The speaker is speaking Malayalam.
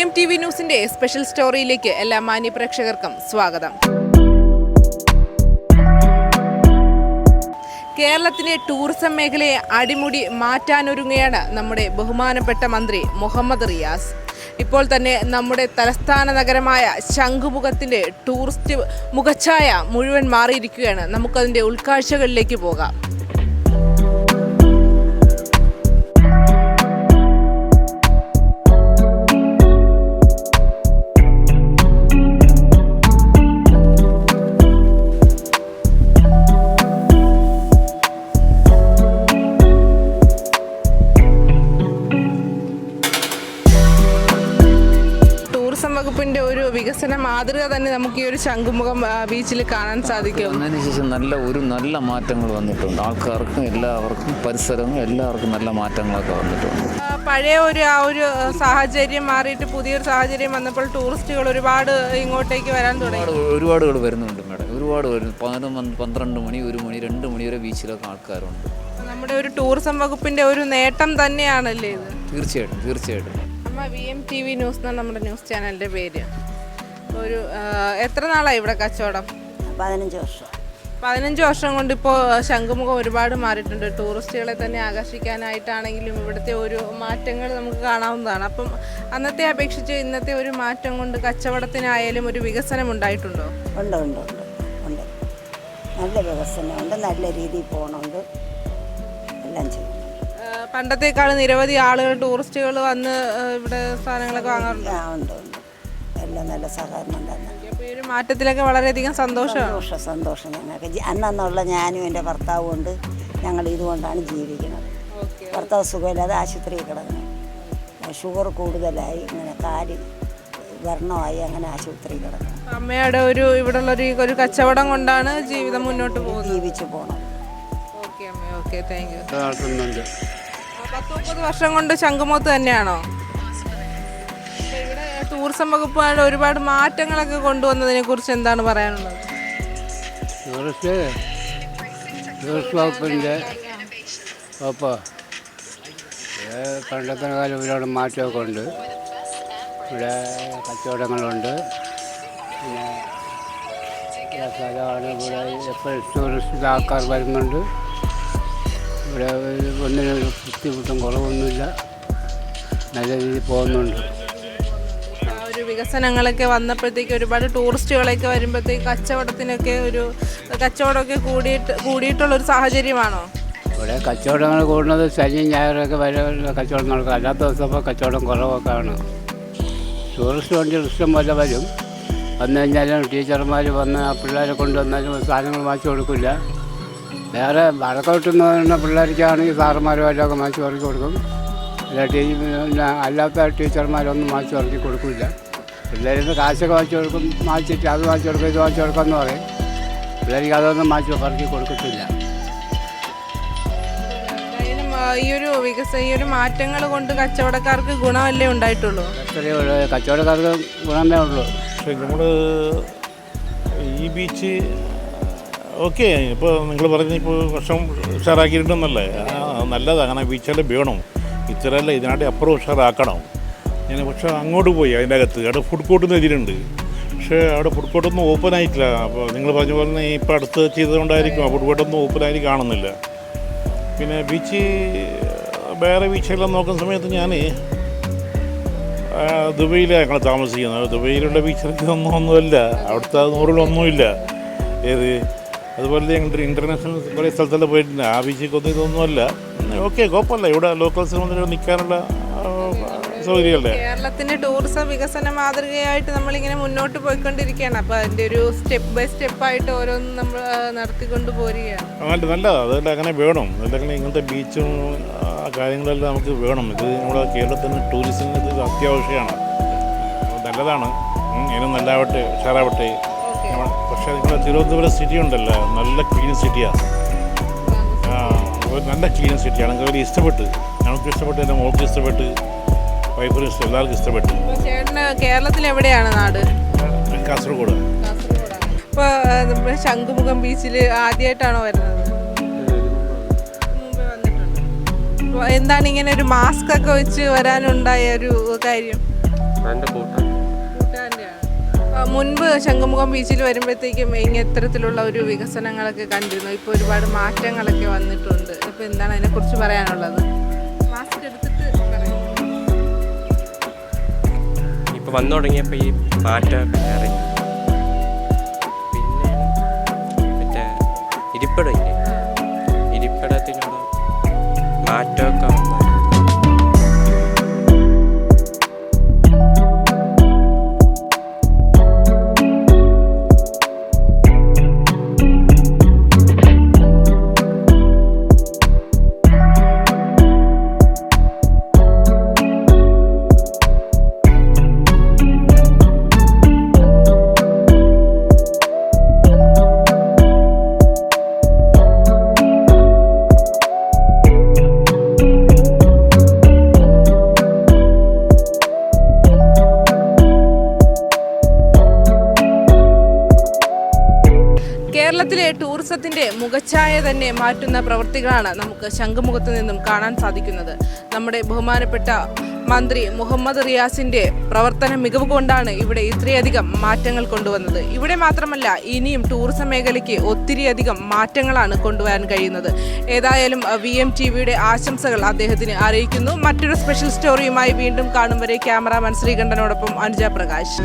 എം ടി വി ന്യൂസിന്റെ സ്പെഷ്യൽ സ്റ്റോറിയിലേക്ക് എല്ലാ മാന്യ പ്രേക്ഷകർക്കും സ്വാഗതം. കേരളത്തിലെ ടൂറിസം മേഖലയെ അടിമുടി മാറ്റാനൊരുങ്ങുകയാണ് നമ്മുടെ ബഹുമാനപ്പെട്ട മന്ത്രി മുഹമ്മദ് റിയാസ്. ഇപ്പോൾ തന്നെ നമ്മുടെ തലസ്ഥാന നഗരമായ ശംഖുമുഖത്തിന്റെ ടൂറിസ്റ്റ് മുഖച്ഛായ മുഴുവൻ മാറിയിരിക്കുകയാണ്. നമുക്കതിന്റെ ഉൾക്കാഴ്ചകളിലേക്ക് പോകാം. വികസന മാതൃക തന്നെ നമുക്ക് ഈ ഒരു ശംഖുമുഖം ബീച്ചിൽ കാണാൻ സാധിക്കും. അതിന് ശേഷം നല്ല ഒരു നല്ല മാറ്റങ്ങൾ വന്നിട്ടുണ്ട്. ആൾക്കാർക്കും എല്ലാവർക്കും പരിസരവും എല്ലാവർക്കും നല്ല മാറ്റങ്ങളൊക്കെ വന്നിട്ടുണ്ട്. പഴയ ഒരു ആ ഒരു സാഹചര്യം മാറിയിട്ട് പുതിയൊരു സാഹചര്യം വന്നപ്പോൾ ടൂറിസ്റ്റുകൾ ഒരുപാട് ഇങ്ങോട്ടേക്ക് വരാൻ തുടങ്ങി. ഒരുപാട് വരുന്നുണ്ട് മേഡം. ഒരുപാട് വരുന്നു പതിനൊന്ന് പന്ത്രണ്ട് മണി ഒരു മണി രണ്ട് മണി വരെ ബീച്ചിലൊക്കെ ആൾക്കാരുണ്ട്. നമ്മുടെ ഒരു ടൂറിസം വകുപ്പിന്റെ ഒരു നേട്ടം തന്നെയാണല്ലേ ഇത്? തീർച്ചയായിട്ടും തീർച്ചയായിട്ടും. അമ്മ V M T V news എന്നാണ് നമ്മുടെ ന്യൂസ് ചാനലിന്റെ പേര്. ഒരു എത്ര നാളായി ഇവിടെ കച്ചവടം? പതിനഞ്ച് വർഷം. പതിനഞ്ച് വർഷം കൊണ്ട് ഇപ്പോൾ ശംഖുമുഖം ഒരുപാട് മാറിയിട്ടുണ്ട്. ടൂറിസ്റ്റുകളെ തന്നെ ആകർഷിക്കാനായിട്ടാണെങ്കിലും ഇവിടുത്തെ ഒരു മാറ്റങ്ങൾ നമുക്ക് കാണാവുന്നതാണ്. അപ്പം അന്നത്തെ അപേക്ഷിച്ച് ഇന്നത്തെ ഒരു മാറ്റം കൊണ്ട് കച്ചവടത്തിനായാലും ഒരു വികസനം ഉണ്ടായിട്ടുണ്ടോ? ഉണ്ട് ഉണ്ട് ഉണ്ട് ഉണ്ട്. നല്ല വികസനമുണ്ട് നല്ല രീതിയിൽ പോകണമുണ്ട് എല്ലാം ചെയ്യും പണ്ടത്തേക്കാൾ നിരവധി ആളുകൾ ടൂറിസ്റ്റുകൾ വന്ന് ഇവിടെ സാധനങ്ങളൊക്കെ വാങ്ങാറുണ്ട്? ഉണ്ട്. ഉണ്ട് എല്ലാം നല്ല സഹകരണം തന്നെ. ഈ ഒരു മാറ്റത്തിലൊക്കെ വളരെയധികം സന്തോഷമാണ് സന്തോഷം സന്തോഷം ഞങ്ങൾക്ക് ജി- അന്നെന്നുള്ള ഞാനും എന്റെ ഭർത്താവും ഉണ്ട്. ഞങ്ങൾ ഇതുകൊണ്ടാണ് ജീവിക്കുന്നത്. ഓക്കെ ഭർത്താവ് സുഖമില്ലാതെ ആശുപത്രിയിൽ കിടന്നു ഷുഗർ കൂടുതലായി ഇങ്ങനെ കാൽ വർണമായി അങ്ങനെ ആശുപത്രിയിൽ കിടക്കണം അമ്മയുടെ ഒരു ഇവിടെയുള്ള ഒരു ഒരു കച്ചവടം കൊണ്ടാണ് ജീവിതം മുന്നോട്ട് പോകുന്നത്. ജീവിച്ചു പോകണം ഓക്കെ അമ്മ ഓക്കെ താങ്ക് യു പത്ത് മുപ്പത് വർഷം കൊണ്ട് ശംഖുമുഖത്ത് തന്നെയാണോ? ടൂറിസം വകുപ്പായിട്ട് ഒരുപാട് മാറ്റങ്ങളൊക്കെ കൊണ്ടുവന്നതിനെ കുറിച്ച് എന്താണ് പറയാനുള്ളത്? ടൂറിസ്റ്റ് ടൂറിസ്റ്റ് വകുപ്പിന്റെ വകുപ്പ്. പണ്ടത്തെ കാലം ഒരുപാട് മാറ്റമൊക്കെ ഉണ്ട്. ഇവിടെ കച്ചവടങ്ങളുണ്ട്. പിന്നെ സ്ഥലമാണ് ഇവിടെ എപ്പോഴും ടൂറിസ്റ്റ് ആൾക്കാർ വരുന്നുണ്ട്. ഇവിടെ ഒന്നിനും ബുദ്ധിമുട്ടും കുറവൊന്നുമില്ല. നല്ല രീതിയിൽ പോകുന്നുണ്ട്. വികസനങ്ങളൊക്കെ വന്നപ്പോഴത്തേക്ക് ഒരുപാട് ടൂറിസ്റ്റുകളൊക്കെ വരുമ്പോഴത്തേക്ക് കച്ചവടത്തിനൊക്കെ ഒരു കച്ചവടമൊക്കെ കൂടിയിട്ട് കൂടിയിട്ടുള്ള ഒരു സാഹചര്യമാണോ? ഇവിടെ കച്ചവടങ്ങൾ കൂടുന്നത് ശനി ഞായറൊക്കെ വരെ കച്ചവടം നടക്കും അല്ലാത്ത ദിവസമൊക്കെ കച്ചവടം കുറവൊക്കെ ആണ് ടൂറിസ്റ്റ് വണ്ടികൾ ഇഷ്ടം പോലെ വരും. വന്നു കഴിഞ്ഞാലും ടീച്ചർമാർ വന്ന് ആ പിള്ളേരെ കൊണ്ടുവന്നാലും സാധനങ്ങൾ വാങ്ങിച്ചു കൊടുക്കില്ല. വേറെ വടക്കോട്ട് പറയുന്ന പിള്ളേർക്കാണെങ്കിൽ സാറുമാരുമായിട്ടൊക്കെ മാറ്റി ഇറക്കി കൊടുക്കും. അല്ല ടീ അല്ലാത്ത ടീച്ചർമാരൊന്നും വാങ്ങിച്ചു ഇറക്കി കൊടുക്കില്ല. പിള്ളേരിൽ നിന്ന് കാശൊക്കെ വാങ്ങിച്ചു കൊടുക്കും വാങ്ങിച്ചിട്ട് അത് വാങ്ങിച്ചു കൊടുക്കും ഇത് വാങ്ങിച്ചു കൊടുക്കുമെന്ന് പറയും. പിള്ളേർക്ക് അതൊന്നും വാങ്ങിച്ചു ഇറക്കി കൊടുക്കത്തില്ല. ഈ ഒരു വികസ ഈ ഒരു മാറ്റങ്ങൾ കൊണ്ട് കച്ചവടക്കാർക്ക് ഗുണമല്ലേ ഉണ്ടായിട്ടുള്ളൂ? കച്ചവടക്കാർക്ക് ഗുണമേ ഉള്ളൂ. പക്ഷേ നമ്മൾ ഈ ബീച്ച് ഓക്കെ ഇപ്പോൾ നിങ്ങൾ പറഞ്ഞ ഇപ്പോൾ വർഷം ഉഷാറാക്കിയിട്ടുണ്ടെന്നല്ലേ? നല്ലതാണ് അങ്ങനെ ബീച്ചുകൾ വേണം ഇത്രയല്ല ഇതിനായിട്ട് അപ്പുറം ഉഷാറാക്കണം. ഞാൻ പക്ഷേ അങ്ങോട്ട് പോയി അതിന്റെ അകത്ത്. അവിടെ ഫുഡ് കോർട്ട് എതിരുണ്ട് പക്ഷേ അവിടെ ഫുഡ് കോർട്ടൊന്നും ഓപ്പൺ ആയിട്ടില്ല. അപ്പോൾ നിങ്ങൾ പറഞ്ഞ പോലെ തന്നെ ഇപ്പോൾ അടുത്ത് ചെയ്തുകൊണ്ടായിരിക്കും ആ ഫുഡ് കോർട്ടൊന്നും ഓപ്പൺ ആയി കാണുന്നില്ല. പിന്നെ ബീച്ച് വേറെ ബീച്ചെല്ലാം നോക്കുന്ന സമയത്ത് ഞാൻ ദുബൈയിലാണ് ഞങ്ങൾ താമസിക്കുന്നത്. ദുബൈയിലുള്ള ബീച്ചിലേക്ക് ഒന്നും ഒന്നുമല്ല. അവിടുത്തെ നൂറിലൊന്നുമില്ല ഏത്? അതുപോലെ ഞങ്ങൾ ഇന്റർനാഷണൽ കുറേ സ്ഥലത്തെല്ലാം പോയിട്ടുണ്ട്. ആ ബീച്ചിലേക്ക് ഇതൊന്നുമല്ല. ഓക്കെ കുഴപ്പമില്ല. ഇവിടെ ലോക്കൽസിന് നിൽക്കാനുള്ള കേരളത്തിന്റെ ടൂറിസം വികസന മാതൃകയായിട്ട് നമ്മളിങ്ങനെ മുന്നോട്ട് പോയിക്കൊണ്ടിരിക്കുകയാണ്. അപ്പോൾ അതിന്റെ ഒരു സ്റ്റെപ്പ് ബൈ സ്റ്റെപ്പ് ആയിട്ട് ഓരോന്നും നമ്മൾ നടത്തിക്കൊണ്ട് പോരുകയാണ്. അങ്ങനെ നല്ലതാണ് അതുകൊണ്ട് അങ്ങനെ വേണം. ഇങ്ങനത്തെ ബീച്ചും കാര്യങ്ങളെല്ലാം നമുക്ക് വേണം. ഇത് നമ്മുടെ കേരളത്തിന് ടൂറിസം ഇത് അത്യാവശ്യമാണ് നല്ലതാണ്. ഇനി നല്ലാവട്ടെ ഉഷാറാവട്ടെ. പക്ഷേ നിങ്ങളുടെ തിരുവനന്തപുരം സിറ്റി ഉണ്ടല്ലോ. നല്ല ക്ലീൻ സിറ്റിയാണ് ഒരു നല്ല ക്ലീൻ സിറ്റിയാണ് ഞങ്ങൾക്ക് വലിയ ഇഷ്ടപ്പെട്ട്. ഞങ്ങൾക്ക് ഇഷ്ടപ്പെട്ട് എന്റെ മോൾക്ക് ഇഷ്ടപ്പെട്ട് വൈഫിന് ഇഷ്ടം എല്ലാവർക്കും ഇഷ്ടപ്പെട്ടു. ചേട്ടന് കേരളത്തിൽ എവിടെയാണ് നാട്? കാസർഗോഡ്. ഇപ്പോൾ നമ്മുടെ ശംഖുമുഖം ബീച്ചിൽ ആദ്യമായിട്ടാണോ വരുന്നത്? മുമ്പേ വന്നിട്ടുണ്ട്. എന്താണ് ഇങ്ങനെ ഒരു മാസ്ക് ഒക്കെ വെച്ച് വരാനുണ്ടായ ഒരു കാര്യം? എന്റെ കൂട്ടം മുൻപ് ശംഖുമുഖം ബീച്ചിൽ വരുമ്പോഴത്തേക്കും ഇത്തരത്തിലുള്ള ഒരു വികസനങ്ങളൊക്കെ കണ്ടിരുന്നു. ഇപ്പോൾ ഒരുപാട് മാറ്റങ്ങളൊക്കെ വന്നിട്ടുണ്ട്. ഇപ്പോൾ എന്താണ് അതിനെക്കുറിച്ച് പറയാനുള്ളത്? മാസ്ക് എടുത്തിട്ട്. ഇപ്പോൾ വന്നു തുടങ്ങിയപ്പോൾ ഈ മാറ്റമൊക്കെ കേരളത്തിലെ ടൂറിസത്തിന്റെ മുഖച്ഛായ തന്നെ മാറ്റുന്ന പ്രവൃത്തികളാണ് നമുക്ക് ശംഖുമുഖത്ത് നിന്നും കാണാൻ സാധിക്കുന്നത്. നമ്മുടെ ബഹുമാനപ്പെട്ട മന്ത്രി മുഹമ്മദ് റിയാസിന്റെ പ്രവർത്തന മികവ് കൊണ്ടാണ് ഇവിടെ ഇത്രയധികം മാറ്റങ്ങൾ കൊണ്ടുവന്നത്. ഇവിടെ മാത്രമല്ല ഇനിയും ടൂറിസം മേഖലയ്ക്ക് ഒത്തിരിയധികം മാറ്റങ്ങളാണ് കൊണ്ടുവരാൻ കഴിയുന്നത്. ഏതായാലും വി എം ടി വിയുടെ ആശംസകൾ അദ്ദേഹത്തിന് അറിയിക്കുന്നു. മറ്റൊരു സ്പെഷ്യൽ സ്റ്റോറിയുമായി വീണ്ടും കാണും വരെ ക്യാമറാമാൻ ശ്രീകണ്ഠനോടൊപ്പം അനുജ പ്രകാശ്.